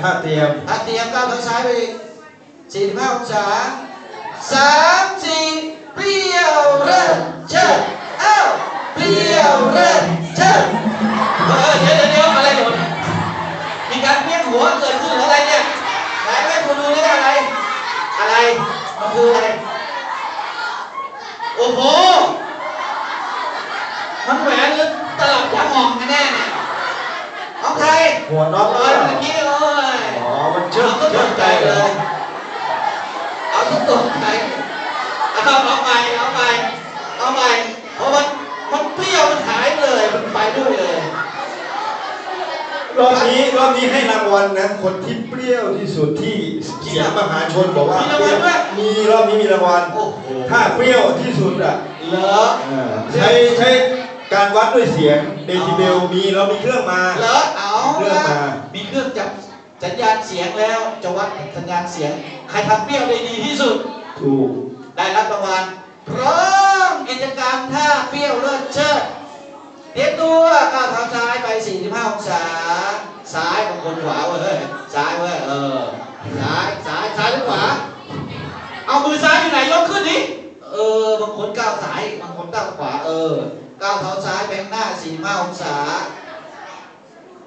ท่าเตรียมถ้าเตรียมก้าวเท้าซ้ายไปอีก45องศาสามสี่เปรี้ยวเริ่มเชิดเอ้าเปรี้ยวเริ่มเชิดเออเดี๋ยวเดี๋ยวเดี๋ยวอะไรหล่นมีการเพี้ยนหัวเกิดขึ้นอะไรเนี่ยไหนแม่คุณดูนี่อะไร อะไรมันคืออะไรโอ้โหมันแหวนหรือตลับยางหมองกันแน่เนี่ยของใครหัวน็อตร้อยเมื่อกี้โอ้ยอ๋อมันเชอเอาตกใจเลย เอาทุกตกใจเอาเอาใหม่เอาใหม่เอาใหม่เพราะมันมันเปรี้ยวมันหายเลย มันไปด้วยเลย รอบนี้รอบนี้ให้รางวัลนะคนที่เปรี้ยวที่สุดที่เสียงมหาชนบอกว่ามีรางวัลด้วย มีรอบนี้มีรางวัล โอ้โหถ้าเปรี้ยวที่สุดอะเหรออ่าใช้ใช้การวัดด้วยเสียงเดซิเบลมีเรามีเครื่องมาเหรอเอาเครื่องมา มีเครื่องจับ สัญญาณเสียงแล้วจะวัดสัญญาณเสียง ใครทำเปรี้ยวได้ดีที่สุด ถูก ได้รับรางวัลพร้อมกิจกรรมท่าเปรี้ยวเลิศเชิดเตรียมตัวก้าวเท้าซ้ายไป 45 องศา ซ้ายบางคนขวาเว้ยซ้ายเว้ยเออซ้ายซ้ายซ้ายหรือขวา เอามือซ้ายอยู่ไหนยกขึ้นดิเออบางคนก้าวซ้ายบางคนก้าวขวาเออก้าวเท้าซ้ายไปข้างหน้า45องศา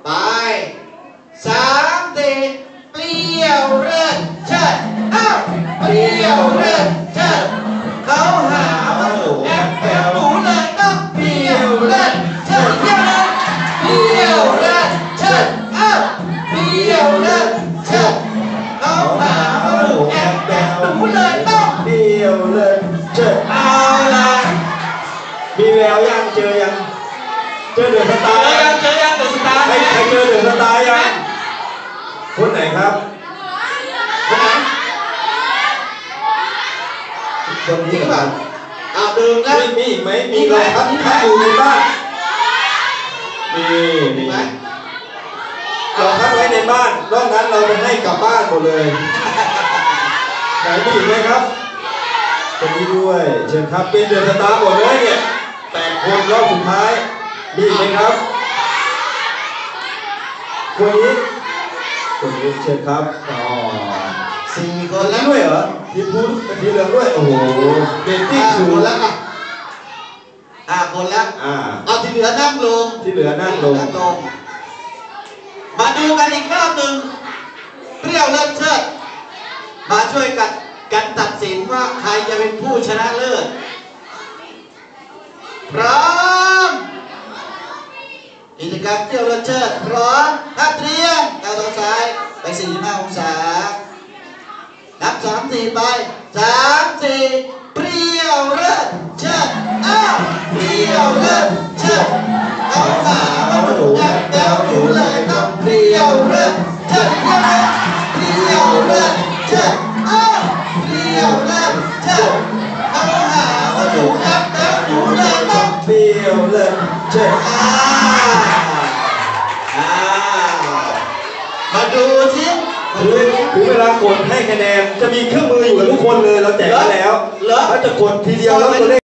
ไปสามสี่ เปรี้ยวเริ่มเชิดอ้าวเปรี้ยวเริ่มเชิดเขาหาว่าหนูแอบแฝงหนูเลยต้องเปรี้ยวเริ่มเชิดเปรี้ยวเริ่มเปรี้ยวเริ่มเชิดอ้าวเปรี้ยวเริ่มเชิดเขาหาว่าหนูแอบแฝงหนูเลยต้องเปรี้ยวเลยเจิดเอาละมีแววยังเจอยังเจอเดือดสเจตาอร์ยังเจอยังเดอะสตาร์ใครไหมใครเจอเดือดสตาร์ยัง คนไหนครับคนไหนคนจรินี้งหรือคเปรัล่าบอ้าวดื่มนะมีมีอีกไหมมีเราครับถ้าอยู่ในบ้านมีมีมีไหมเราพักไว้ในบ้านนอกนั้นเราจะให้กลับบ้านหมดเลยไหนมีอีกไหมครับคนนี้ด้วยเชิญครับเป็นเดือดสตาร์หมดเลยเนี่ยแปดคนรอบสุดท้ายมีอีกไหมครับคนนี้ คนนี้เชิญครับอ๋อสี่คคนนแล้นี้วด้วยเหรอทีพูดเป็นทีเหลืองด้วยโอ้โหเบนติ้งห้าสูคงนแล้วอะห้าคนแล้วอ่าเอาที่เหลือนั่งลงที่เหลือนั่งลงนั่งลงมาดูกันอีกรอบหนึ่งเปรี้ยวเลิศเชิดมาช่วยกันกันตัดสินว่าใครจะเป็นผู้ชนะเลิศพร้อมกิ จกรรมเปรี้ยวเลิศเชิดพร้อมทัดเรียงก้าวตัวซ้ายไป45องศา นับสามสี่ไปสามสี่เปรี้ยวเลิศเชิดอ้าวเปรี้ยวเลิศเชิดเอาขามาดูแอบแบวอยู่เลยต้องเปรี้ยวเลิศเชิดเปรี้ยวเลิศเชิดอ้าวเปรี้ยวเลิศเชิดเอาขามาดูแอบแบวอยู่เลยต้องเปรี้ยวเลยเชิญอ้าวอ้าว มาดูสิมาถึดูงถึงเวลากดให้คะแนนจะมีเครื่องมืออยู่กับทุกคนเลยเราแจกไปแล้วเหรอถ้าจะกดทีเดียวแล้วตัวเลข